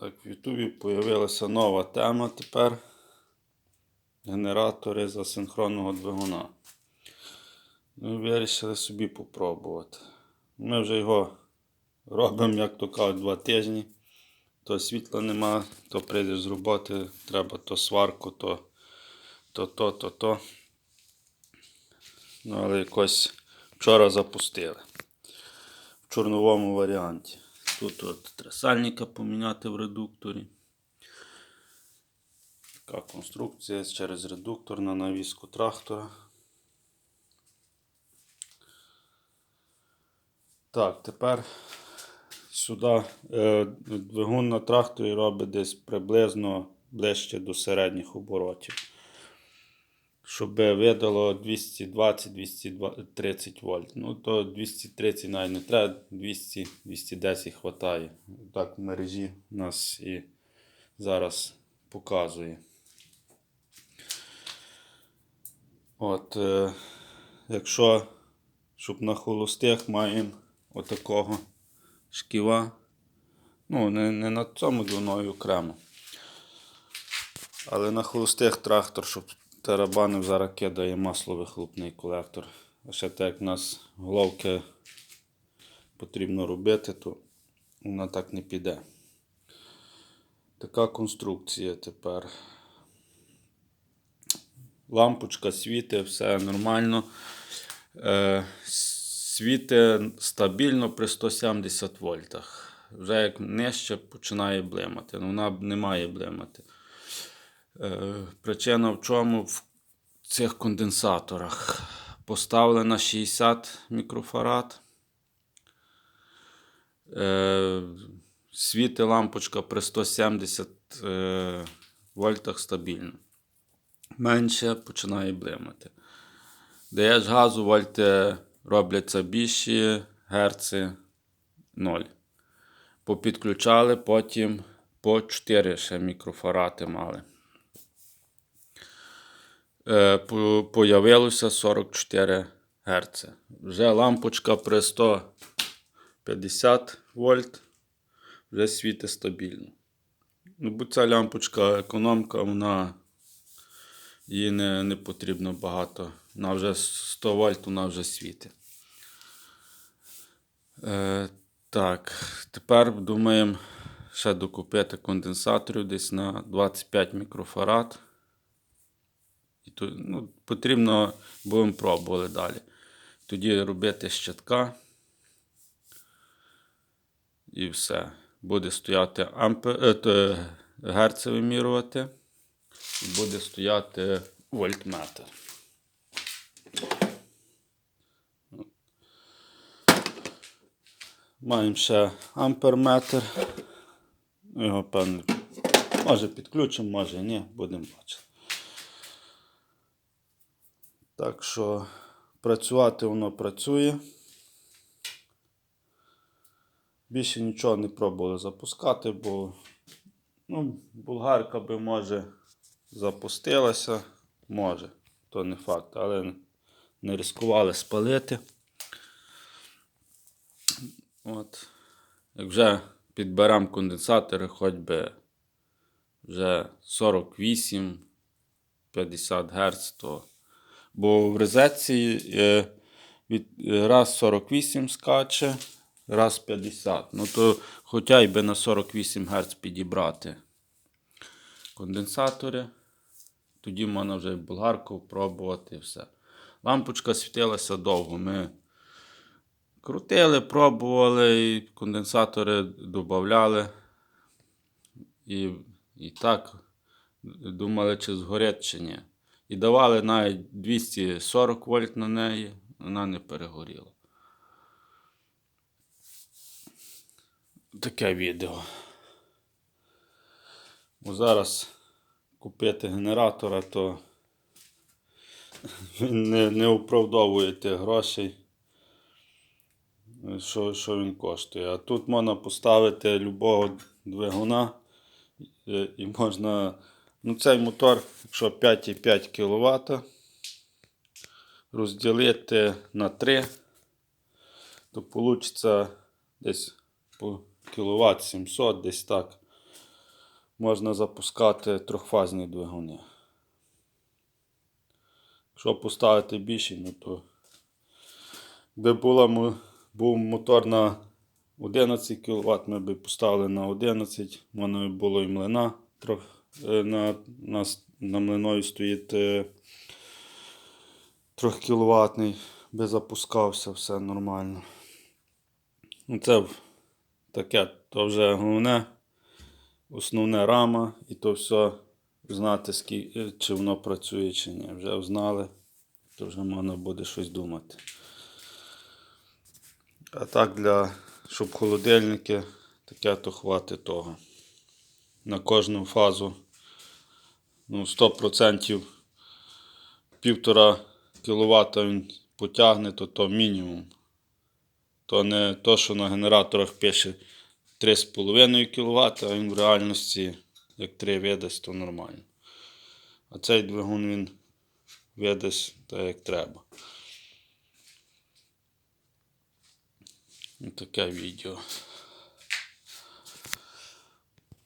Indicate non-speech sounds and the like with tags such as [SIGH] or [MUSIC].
Так, в Ютубі з'явилася нова тема тепер. Генератори з асинхронного двигуна. Ми вирішили собі попробувати. Ми вже його робимо, як то кажуть, два тижні. То світла нема, то прийдеш з роботи, треба то сварку, то то, то, то, то. Ну, але якось вчора запустили. В чорновому варіанті. Тут от трясальника поміняти в редукторі. Така конструкція через редуктор на навіску трактора. Так, тепер сюди е, двигун на тракторі робить десь приблизно ближче до середніх оборотів. Щоб видало 220-230 вольт. Ну, то 230 навіть не треба, 200-210 хватає. Так в мережі нас і зараз показує. От, е, якщо, щоб на холостих маємо отакого шківа. Ну, не, не на цьому двиною окремо. Але на холостих трактор, щоб тарабанив зараз кидає масловихлопний колектор. А ще так як у нас головки потрібно робити, то вона так не піде. Така конструкція тепер. Лампочка світить, все нормально. Е, світить стабільно при 170 вольтах. Вже як нижче починає блимати. Ну, вона не має блимати. Е, причина в чому? В цих конденсаторах. Поставлена 60 мікрофарад. Е, світить лампочка при 170 е, вольтах стабільно. Менше починає блимати. Даєш газу, вольти робляться більші, герци 0. Попідключали, потім по 4 ще мікрофарати мали. Е, Появилося 44 Гц. Вже лампочка при 150 вольт вже світить стабільно. Ну, бо ця лампочка економка, вона їй не, не потрібно багато. Вона вже 100 вольт, вона вже світить. Е, так, тепер думаємо ще докупити конденсаторів десь на 25 мікрофарад. То, ну, потрібно, будемо пробували далі. Тоді робити щитка. І все. Буде стояти ампер, е, герци вимірювати. І буде стояти вольтметр. Маємо ще амперметр. Його певно. Може підключимо, може ні, будемо бачити. Так що працювати воно працює. Більше нічого не пробували запускати, бо ну, булгарка би може запустилася. Може, то не факт, але не ризикували спалити. От. Як вже підберемо конденсатори, хоч би вже 48-50 Гц, то бо в розетці е, від, раз 48 скаче, раз 50. Ну то хоча й би на 48 Гц підібрати конденсатори. Тоді можна вже болгарку пробувати і все. Лампочка світилася довго. Ми крутили, пробували, і конденсатори додавали. І, і так думали, чи згорить, чи ні. І давали навіть 240 вольт на неї, вона не перегоріла. Таке відео. Бо зараз купити генератора, то [LAUGHS] він не, не оправдовує тих грошей, що, що він коштує. А тут можна поставити любого двигуна і можна. Ну, цей мотор, якщо 5,5 кВт, розділити на 3, то вийде десь по кВт 700, десь так. можна запускати трьохфазні двигуни. Якщо поставити більший, ну то би була, був мотор на 11 кВт, ми б поставили на 11, в мене було і млина. Трох, е, на, на, на млиною стоїть е, 3 кВт, би запускався, все нормально. Ну, це таке, то вже головне, основне рама, і то все знати, скільки, чи воно працює, чи ні. Вже знали, то вже можна буде щось думати. А так, для, щоб холодильники, таке то хватить того. На кожну фазу ну, 100% півтора кВт він потягне, то то мінімум. То не то, що на генераторах пише 3,5 кВт, а він в реальності як 3 видасть, то нормально. А цей двигун він видасть так, як треба. Таке відео.